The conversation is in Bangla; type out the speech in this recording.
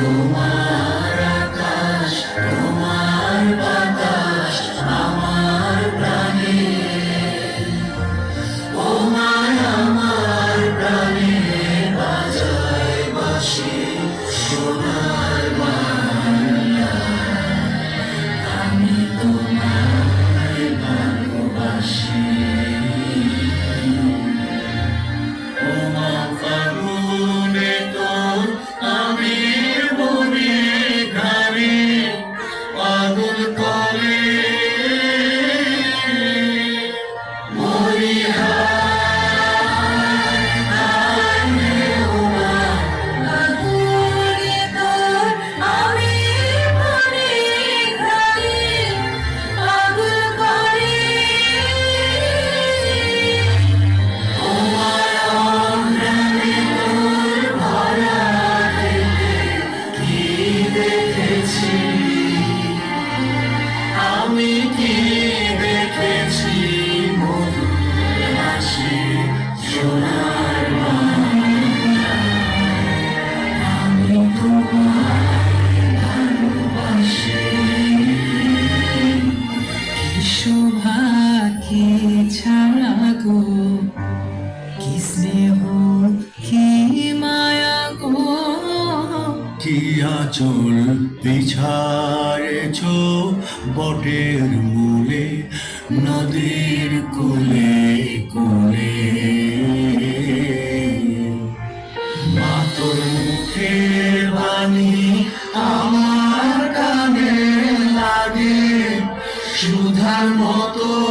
You কি ছাড়া কি স্নেহ, কি মায়া গো। কি আচল বিছাড়েছ বটের মূলে, নদীর কোলে কোলে। মাতর মুখের বাণী আমার কানে লাগে, সুধার মতো